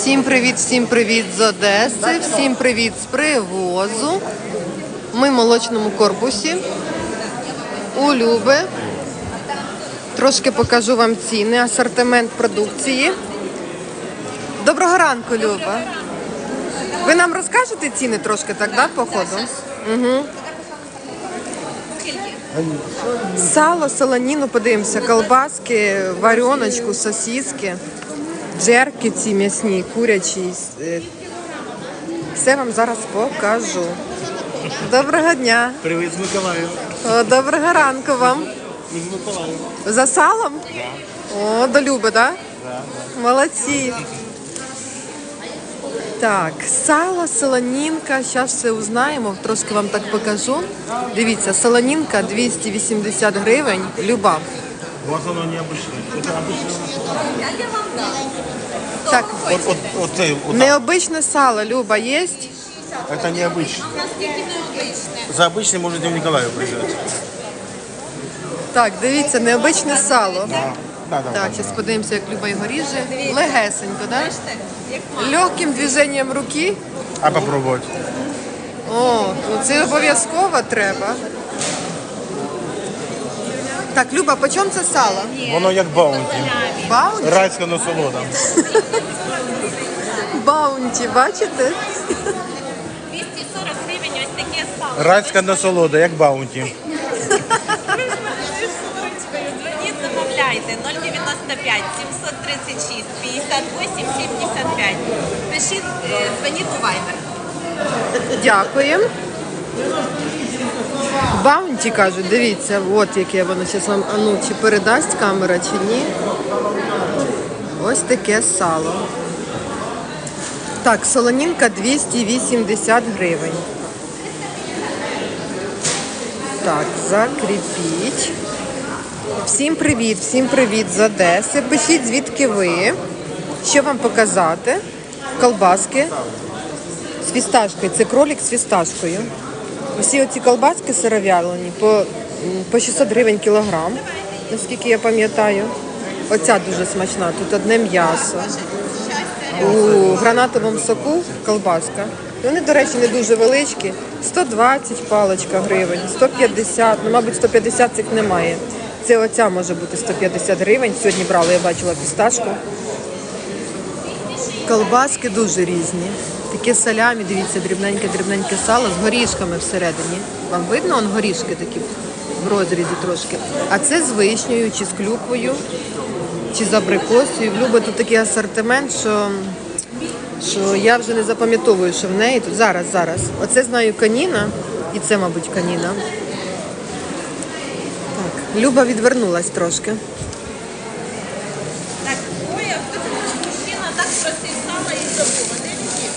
Всім привіт, всім привіт з Одеси, всім привіт з привозу. Ми в молочному корпусі. У Люби. Трошки покажу вам ціни, асортимент продукції. Доброго ранку, Люба. Ви нам розкажете ціни трошки так, да, по ходу? Угу. Сало, солоніну, подивимося, колбаски, вареночку, сосиски, джерки ці м'ясні, курячі. е, Все вам зараз покажу. Доброго дня. Привіт з Миколаєва. Доброго ранку вам. З Миколаєва. За салом? О, до Люби, так? Да? Молодці. Так, сало, солонінка, зараз все узнаємо, трошки вам так покажу. Дивіться, солонінка 280 гривень, люба. У вас воно необычне. Це обычне. Так, От, от, от, це, от, необичне сало, Люба, є? це необычне. За обычне можете в Николаев приезжать. Так, дивіться, необичне сало. Да, да, да. Так, зараз подивимося, як Люба його ріже. Легесенько, так? Легким движенням руки. А попробовать? О, ну це обов'язково треба. Так, Люба, по чому це сало? Воно як баунті. Баунті? Райська насолода. Баунті, бачите? 240 гривень ось таке сало. Райська насолода, як баунті. Дзвоніть, замовляйте 095 736 58 75. Пишіть, е, дзвоніть у Viber. Дякуємо. Баунті кажуть, дивіться, от яке воно зараз вам, а ну, чи передасть камера, чи ні. Ось таке сало. Так, солонінка 280 гривень. Так, закріпіть. Всім привіт, всім привіт з Одеси. Пишіть, звідки ви. Що вам показати? Колбаски з фісташкою. Це кролик з фісташкою. Усі оці колбаски сировялені по, по 600 гривень кілограм, наскільки я пам'ятаю. Оця дуже смачна, тут одне м'ясо. У гранатовому соку колбаска. Вони, до речі, не дуже величкі. 120 паличка гривень, 150, ну, мабуть, 150 цих немає. Це оця може бути 150 гривень. Сьогодні брала, я бачила фісташку. Колбаски дуже різні. Таке салямі, дивіться, дрібненьке-дрібненьке сало з горішками всередині. Вам видно, он горішки такі в розрізі трошки. А це з вишнею чи з клюквою, чи з абрикосою. В Люби тут такий асортимент, що, що я вже не запам'ятовую, що в неї тут. Зараз, зараз. Оце знаю каніна, і це, мабуть, каніна. Так, Люба відвернулась трошки. Так, а хто це мужчина так просив сало і забув. Де він?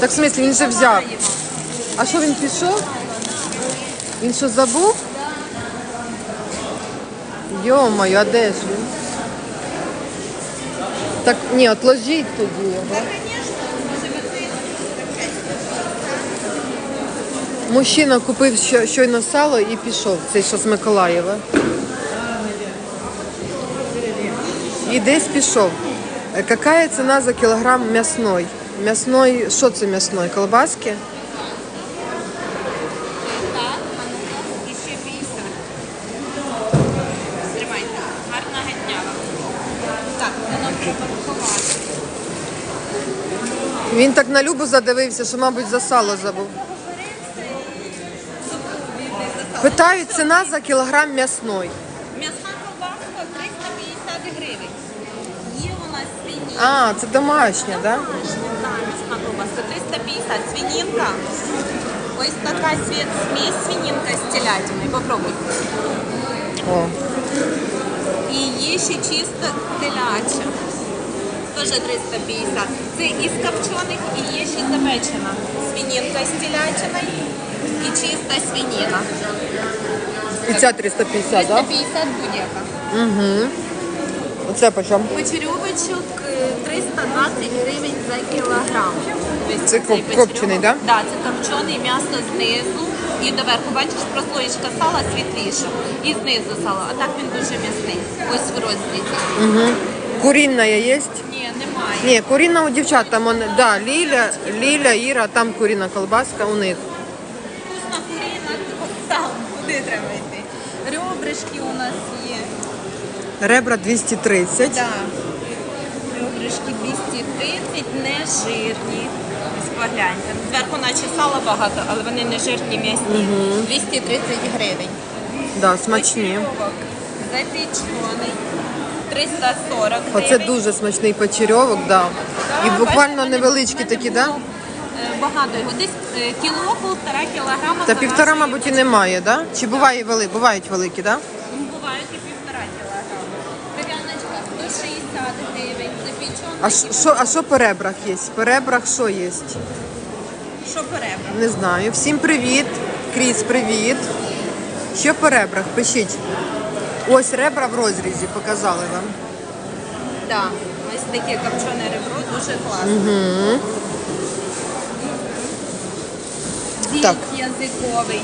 Так, в смислі, він же взяв. А що він пішов? Він що забув? Йо-моє, а де ж він? Так, ні, отложіть тоді його. Мужчина купив що- щойно сало і пішов, цей що з Миколаєва. І десь пішов. Е, Какая ціна за кілограм м'ясной? М'ясной, що це м'ясной? Колбаски? Так, і ще 50. Тримайте. Гарна дня вам. Так, воно припаркувати. Він так на любу задивився, що, мабуть, за сало забув. Питаю, ціна за кілограм м'ясной. М'ясна ковбаска 350 гривень. Є у нас свині. А, це домашня, так? Да? Так, м'ясна ковбаска 350. Свинінка. Ось така смесь свинінка з телятиною. Попробуй. О, І є ще чисто теляча. Теж 350. Це із копчених і є ще запечена. Свинінка з телятиною і чиста свинина. і ця 350, так? Да? 350 будь-яка. Угу. Оце по чому? Почерьовочок е, 320 гривень за кілограм. Ось Це цей коп- копчений, да? Да, це копчений м'ясо знизу і доверху. Бачиш, прослоєчка сала світліша. І знизу сало, а так він дуже м'ясний. Ось в розрізі. Курінна є? Ні, немає. Ні, курінна у дівчат там, он, да, Ліля, Ліля, Іра, там курінна колбаска у них. Вкусна куріна, там, куди треба йти. Ребришки у нас є. Ребра 230. Да. Ребришки 230, не жирні. Погляньте. Зверху наче сала багато, але вони не жирні м'ясні. 230 гривень. Да, смачні. Запічений. 340 Оце дуже смачний почерьовок, да. І буквально бачите, невеличкі мене такі, да? було, е, Багато його. Десь е, кіло, полтора кілограма. Та за півтора, нашою мабуть, і немає, да? Чи буває вели, бувають великі, да? Бувають і півтора кілограма. Кров'яночка 160 гривень, запічена. А що- а що по ребрах є? По ребрах що є? Що перебрав? Не знаю. Всім привіт. Кріс, привіт. Що по ребрах? Пишіть. Ось ребра в розрізі показали вам. Да. Ось таке копчене ребро, дуже класно. Зіць Так. язиковий,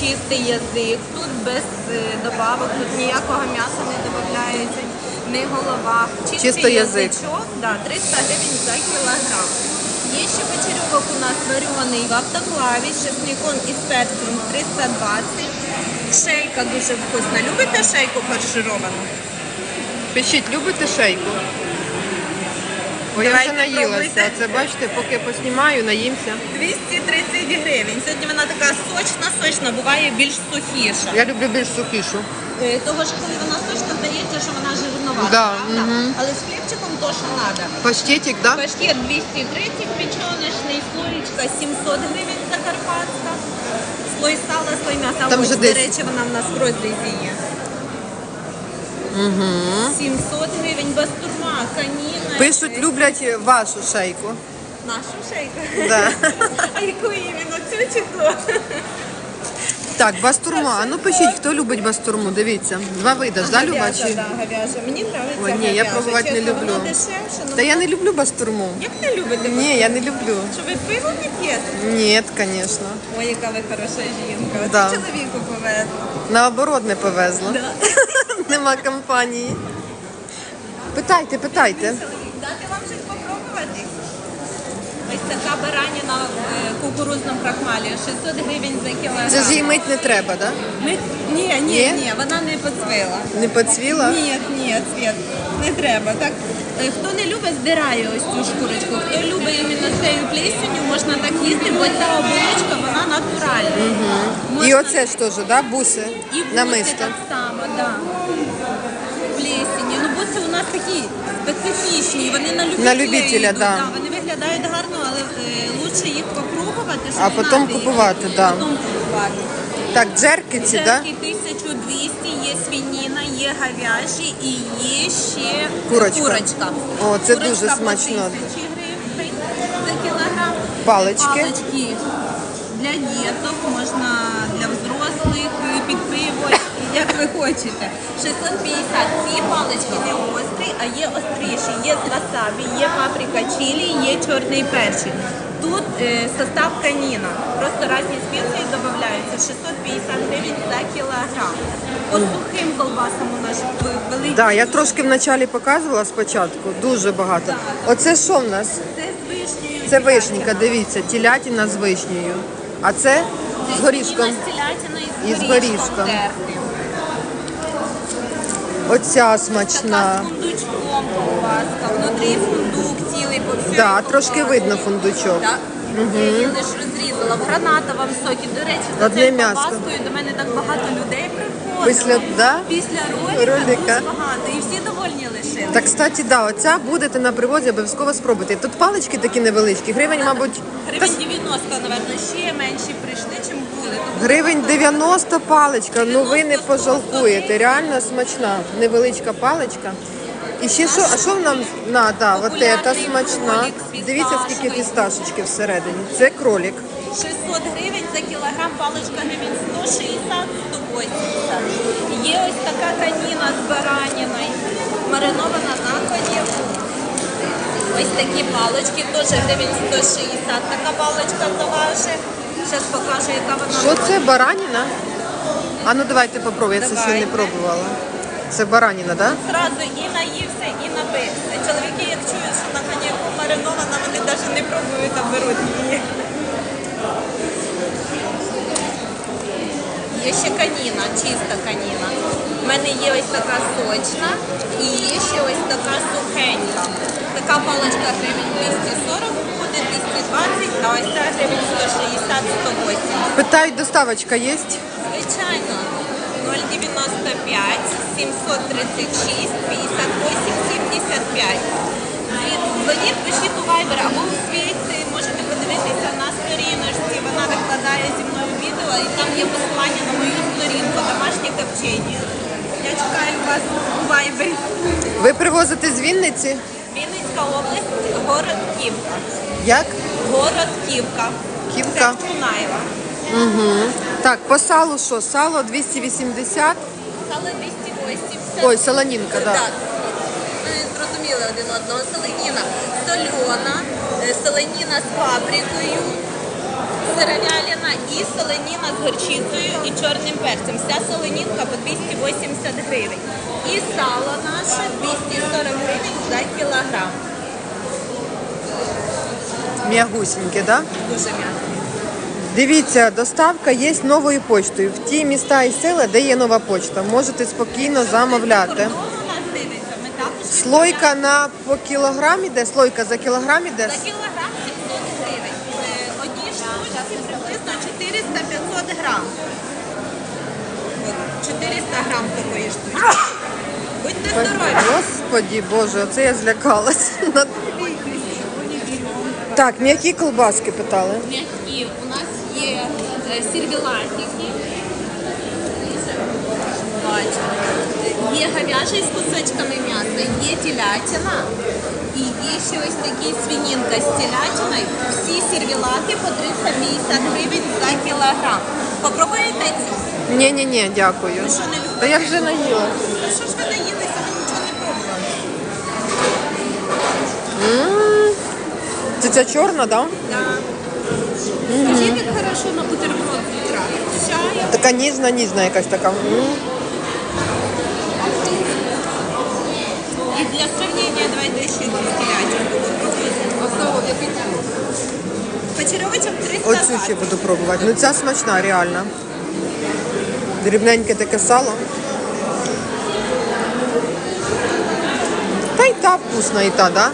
чистий язик. Тут без е, добавок, тут ніякого м'яса не додається, не голова. Чистий Чисто язик. язичок, да, 300 гривень за кілограм. Є ще печерьовок у нас варений в автоклаві, з чесником і з перцем 320. Шейка дуже вкусна. Любите шейку фаршировану? Пишіть, любите шейку? Бо я вже Давайте наїлася. пробуйте. Це бачите, поки поснімаю, наїмся. 230 гривень. Сьогодні вона така сочна, сочна, буває більш сухіша. Я люблю більш сухішу. Е, Того ж, коли вона сочна, здається, що вона жирновата, Да, правда? мгм. Але з хлібчиком то, що треба. Паштетик, да? Паштет 230, печеночний, слоєчка 700 гривень закарпатська. Слой сала, слой м'яса. Там Ось, же до речі, вона в нас в розрізі є. 700 гривень, бастурма, каніна. Пишуть, Е, люблять вашу шейку. Нашу шейку. Да. А яку іменно цю чи ту? Так, бастурма. А ну пишіть, хто любить бастурму. Дивіться. Два види, ж, да, Люба? Говяжа, Чи? да, говяжа. Мені подобається Ой, ні, я пробувати не люблю. Воно дешевше, ну Та я не люблю бастурму. як не любите? Ні, я не люблю. Що ви пиво не п'єте? Ні, звісно. Ой, яка ви хороша жінка. Це Да. чоловіку повезло. Наоборот, не повезло. Да. Нема компанії. Питайте, питайте. Дати вам щось попробувати? Ось така бараніна в е, кукурузному крахмалі. 600 гривень за кілограм. Це ж їй мить не треба, да? Ми... Ні, ні, Ні? ні, вона не поцвила. Не поцвіла? Ні, ні, Світ, не треба. Так, е, хто не любить, здирає ось цю шкурочку. Хто любить іменно цією плесенью, можна так їсти, бо ця оболочка, вона натуральна. І Можна- оце ж теж, да? Буси? і буси Намисто. так само, да. Плесені. Ну буси у нас такі специфічні, вони на любителя, На любителя, йдуть, да. Вони виглядають гарно, але е, лучше їх попробувати, щоб А не потім надо їх- купувати, да. Потім купувати. Так, джерки ці, да? Джерки 1200, є свиніна, є говяжі і є ще Курочка. курочка. О, це Курочка дуже по смачно. 1000 гривень за кілограм. Палички. Палички для діток, можна як ви хочете. 650. Ці палички не гострі, а є остріші. Є з васабі, є паприка чилі, є чорний перчик. Тут е, состав каніна. Просто різні спеції додаються. 650 гривень за кілограм. По сухим колбасам у нас великі. Да, я трошки вначалі показувала спочатку, дуже багато. Оце що в нас? Це з вишнею. Це вишніка, дивіться, телятина з вишнею. А це з горішком. З телятиною І з горішком. Оця Така смачна. з фундучком ковбаска, внутрі фундук цілий по всій Да, трошки видно фундучок. Так. Я її лише розрізала в гранатовому сокі. До речі, за Одне цією м'ясо. ковбаскою до мене так багато людей приходило. Після, да? Після ролика, Ролика. дуже багато. І всі довольні лишили. Так, кстати, да, оця будете на привозі, обов'язково спробуйте. Тут палички такі невеличкі, гривень, мабуть, та Гривень 90, напевно, ще менші прийшли, Гривень 90 паличка, ну ви не пожалкуєте. Реально смачна. Невеличка паличка. І ще що, а що нам на, да, от ета смачна. Дивіться, скільки фісташечки всередині. Це кролик. 600 гривень за кілограм, паличка гривень 160-180. Є ось така каніна з бараніною, маринована на коньяку. Ось такі палички, теж гривень 160. Така паличка заважить. Зараз покажу, яка вона. Що це бараніна? А ну давайте попробуй, я це ще не Давайте. пробувала. Це бараніна, да? Зразу і наївся, і напився. Чоловіки, як чують, що на коньяку маринована, вони навіть не пробують, а беруть її. Є ще каніна, чиста каніна. У мене є ось така сочна і є ще ось така сухенька. Така паличка гривень 240 буде, 220, а ось ця гривень 160, 180. Питають, доставочка є? Звичайно, 095 736 58 75. Дзвоніть, пишіть у Viber або у світі, можете подивитися на сторіночці. Вона викладає зі мною відео і там є посилання на мою сторінку домашнє копчення. Я чекаю вас у Viber. Ви привозите з Вінниці? Вінницька область, город Ківка. Як? Город Ківка. Ківка. Це Кунаєва. Так, по салу що? Сало 280. Сало 280. Ой, солонінка, так. Да. Так. Ми зрозуміли один одного. Селеніна сольона, е, селеніна з паприкою, сировяліна і селеніна з горчицею і чорним перцем. Вся соленінка по 280 гривень. І сало наше 240 гривень за кілограм. М'ягусіньке? Да? Дуже м'яко. Дивіться, доставка є новою почтою. В ті міста і села, де є нова почта. Можете спокійно замовляти. Слойка на по кілограм іде, слойка за кілограм іде. За кілограм 700 гривень. Е, Одні штучки приблизно 400-500 грам. От, 400 грам такої штучки. Будьте здорові! Господі Боже, оце я злякалась. Так, м'які колбаски питали. М'які. У нас є е, сервілатики. Є говяжий з кусочками м'яса, є телятина і є ще ось такий свинінка з телятиною. Всі сервілати по 350 гривень за кілограм. Попробуєте ці? Ні, ні, ні, дякую. Що, не любите? Та я вже наїла. Ну що ж ви наїлися, ви нічого не пробували? Це ця чорна, так? Да? Да. Скажіть, як хорошо на бутерброд з утра. З чаєм. Така ніжна, ніжна якась така. М. І для сравнення давайте ще цю телятинку попробуємо. Почерьовочок 300 Оцю ще буду пробувати. Ну ця смачна, реально. Дрібненьке таке сало. Та й та вкусна, і та, да?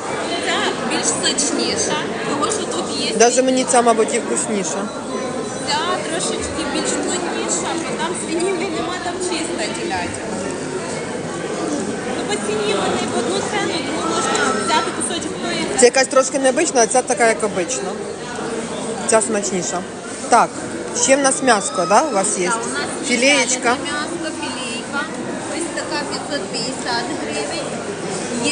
Ця більш сочніша, тому що тут є Даже мені ця, мабуть, і вкусніша. ця трошечки більш плотніша, бо там свинини нема, там чиста телятина. Ну, по ціні вони в одну ціну, тому можна взяти кусочок тої Це якась трошки необична, а ця така, як обична. Ця смачніша. Так, ще в нас м'яско, да, у вас є? Так, у нас є Філеєчка. вялене м'ясо, філейка. Ось така 550 гривень.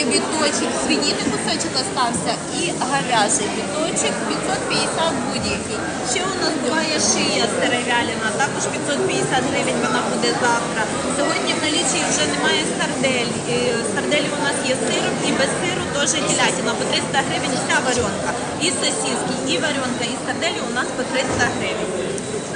Є біточок, свиніни кусочок остався і говяжий біточок 550 будь-який. Ще у нас буває шия сировяліна, також 550 гривень вона буде завтра. Сьогодні в налічі вже немає сардель. І Сардель у нас є сиром і без сиру теж телятина. По 300 гривень вся варенка. І сосиски, і варенка, і сарделі у нас по 300 гривень.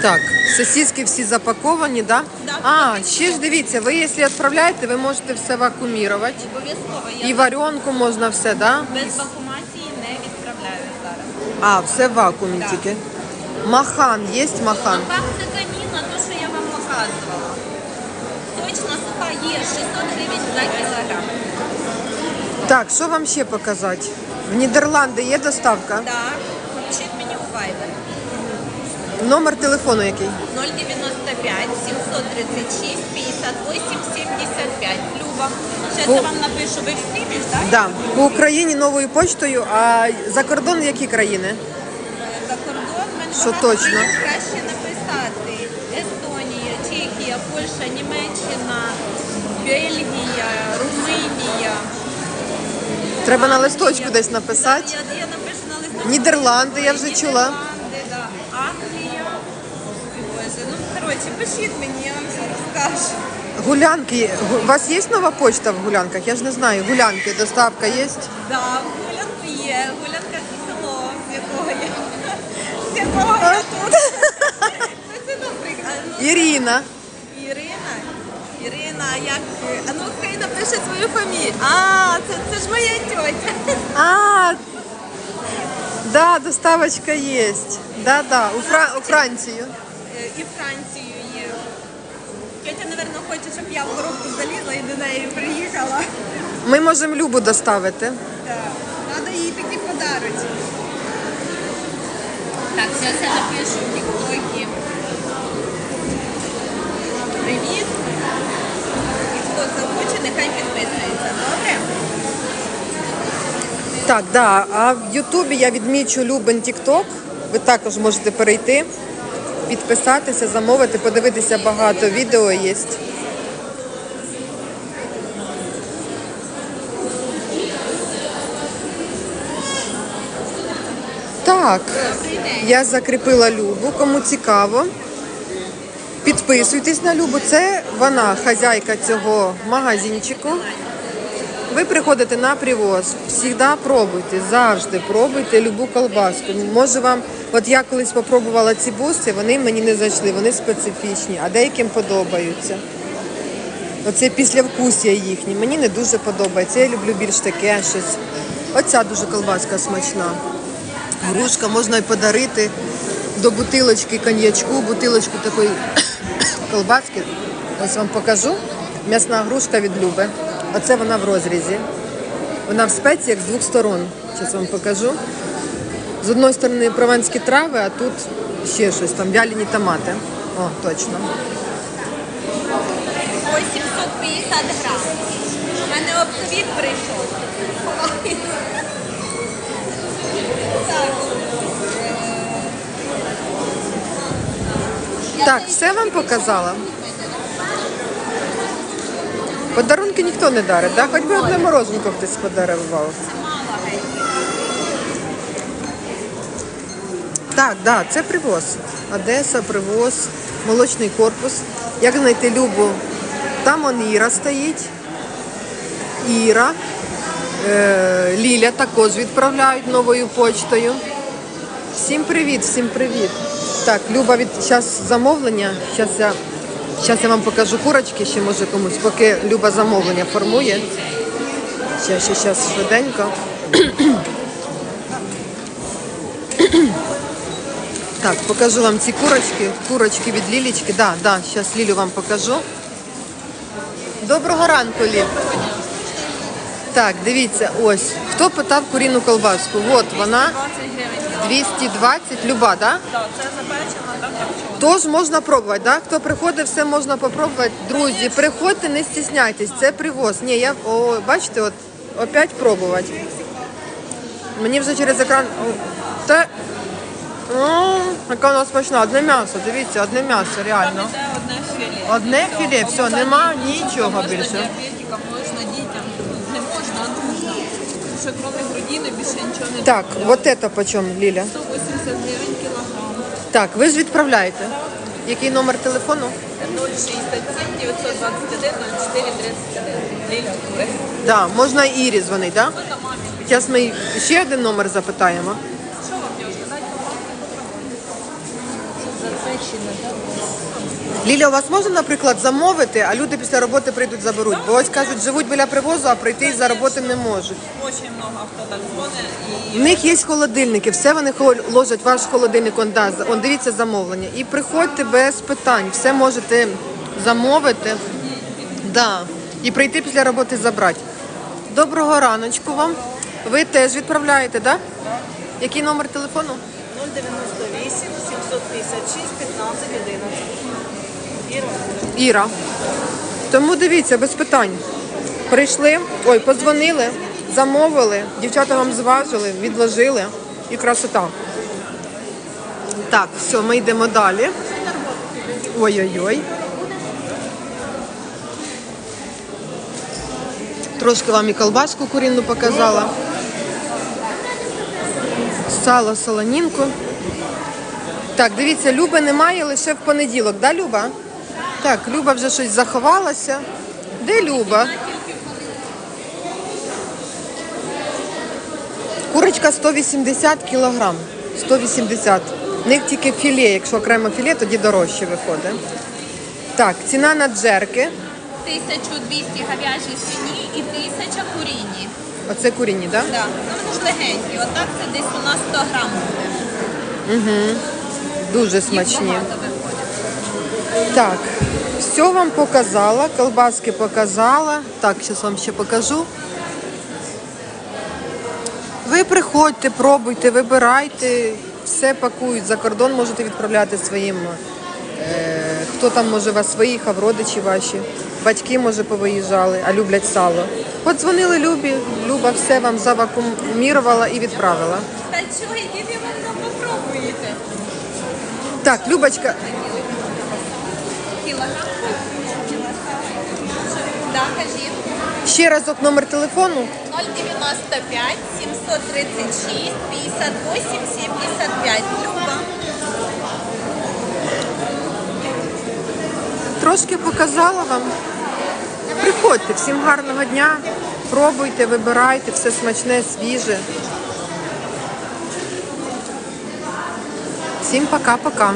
Так, сосиски всі запаковані, да? Да, А, ще ж дивіться, ви якщо відправляєте, ви можете все вакуумірувати. Обов'язково я І варенку можна все, да? без вакуумації не відправляю зараз. А, все в вакуумі тільки. Махан, є махан? Пахне каніна, то, що я вам показувала. Точно суха є 600 гривень за кілограм. Так, що вам ще показати? В Нідерланди є доставка? Так, пишіть мені у Viber. Номер телефону який? 095 736 58 75. Люба. Зараз По- я вам напишу, ви в стрімі, так? Да. По Україні новою почтою, а за кордон які країни? За кордон в мене Що багато точно? країн краще написати. Естонія, Чехія, Польща, Німеччина, Бельгія, Румунія. Треба на листочку десь написати. Да, я, я напишу на листочку. Нідерланди, я вже чула. Нідерланди, да. Англія. Ой, Боже, ну коротше, пишіть мені, я вам все розкажу. Гулянки. Гу- У вас є нова почта в гулянках? Я ж не знаю. Гулянки, доставка є? Да, гулянку є, гулянка це село, з якого я, з якого я тут. Ну, Це, наприклад, ну, Ірина. Ірина. Ірина, як ви? А ну хай напише свою фамілію. А, це, це ж моя тьотя. А, да, доставочка є. Да, да, у, Фра... у Францію. Е, І Францію є. Тьотя, напевно, хоче, щоб я в коробку залізла і до неї приїхала. Ми можемо Любу доставити. Так. Треба їй такі подарочки. Так, зараз я напишу в тіктокі. Привіт. І хто захоче, нехай підписується. Добре? Так, да. А в Ютубі я відмічу Любин Тікток. Ви також можете перейти, підписатися, замовити, подивитися багато відео є. Так, я закріпила Любу. Кому цікаво, підписуйтесь на Любу. Це вона, хазяйка цього магазинчику. Ви приходите на привоз, завжди пробуйте, завжди пробуйте любу колбаску. Може вам, от я колись спробувала ці буси, вони мені не зайшли, вони специфічні, а деяким подобаються. Оце післявкусія їхні. Мені не дуже подобається. Я люблю більш таке щось. Оця дуже колбаска смачна. Грушка можна й подарити до бутилочки коньячку, бутилочку такої колбаски. Ось вам покажу. М'ясна грушка від Люби. Оце вона в розрізі. Вона в спеціях з двох сторон. Зараз вам покажу. З одної сторони прованські трави, а тут ще щось там, вялені томати. О, точно. Ось 750 грам. У мене оптовік прийшов. Так, все вам показала. Подарунки ніхто не дарить, да? хоч би одне морозенко хтось подарував. Так, да, це привоз. Одеса, привоз, молочний корпус. Як знайти Любу? Там он Іра стоїть. Іра. Е, Ліля також відправляють новою почтою. Всім привіт, всім привіт. Так, Люба від зараз замовлення. Зараз я, зараз я вам покажу курочки, ще може комусь, поки Люба замовлення формує. Ще, ще, зараз швиденько. Так, покажу вам ці курочки. Курочки від Лілічки. Да, да, зараз Лілю вам покажу. Доброго ранку, Ліль. Так, дивіться, ось. Хто питав куріну колбаску? От вона 220, люба, да? Так, це запечено, так Тож можна пробувати, да? Хто приходить, все можна попробувати. Друзі, приходьте, не стісняйтесь, це привоз. Ні, я о, бачите, от опять пробувати. Мені вже через екран. Та о, яка вона смачна, одне м'ясо, дивіться, одне м'ясо, реально. Одне філе. Одне філе, все, нема нічого більше. діабетикам, можна дітям. Не можна, а нужно. Тому що крім грудини більше нічого не Так, добавляють. вот это почем, Ліля? 180 гривень кілограм. Так, ви ж відправляєте. Який номер телефону? 067 921 04 31. Ліль Да, можна і Ірі дзвонити, да? Зараз ми ще один номер запитаємо. Що вам дівчинка, дайте Ліля, у вас можна, наприклад, замовити, а люди після роботи прийдуть заберуть? Бо ось кажуть, живуть біля привозу, а прийти і за роботи не можуть. Очень много хто так дзвонить. У них є холодильники, все вони ложать ваш холодильник, он, да, он дивіться замовлення. І приходьте без питань, все можете замовити. Да. І прийти після роботи забрати. Доброго раночку вам. Ви теж відправляєте, так? Да? Який номер телефону? 098 756 15 11. Іра. Тому дивіться, без питань. Прийшли, ой, подзвонили, замовили, дівчата вам зважили, відложили і красота. Так, все, ми йдемо далі. Ой-ой-ой. Трошки вам і колбаску курінну показала. Сало, солонінку. Так, дивіться, Люби немає лише в понеділок, да, Люба? Так, Люба вже щось заховалася. Де Люба? Курочка 180 кілограм. 180. В них тільки філе. Якщо окремо філе, тоді дорожче виходить. Так, ціна на джерки. 1200 говяжі свині і 1000 куріні. Оце куріні, так? Да? Да. Ну вони ж легенькі. Отак це десь у нас 100 грам буде. Дуже Їх смачні. багато виходить. Так, все вам показала, колбаски показала. Так, зараз вам ще покажу. Ви приходьте, пробуйте, вибирайте, все пакують. За кордон можете відправляти своїм. Е, хто там може вас своїх, а в родичі ваші. Батьки, може, повиїжджали, а люблять сало. От дзвонили Любі, Люба все вам завакумірувала і відправила. Та чого, які ви попробуєте? Так, Любочка, Кілограм? Да, кажіть. ще разок номер телефону. 095 736 58 75. Люба. Трошки показала вам. Приходьте, всім гарного дня. Пробуйте, вибирайте, все смачне, свіже. Всім пока-пока.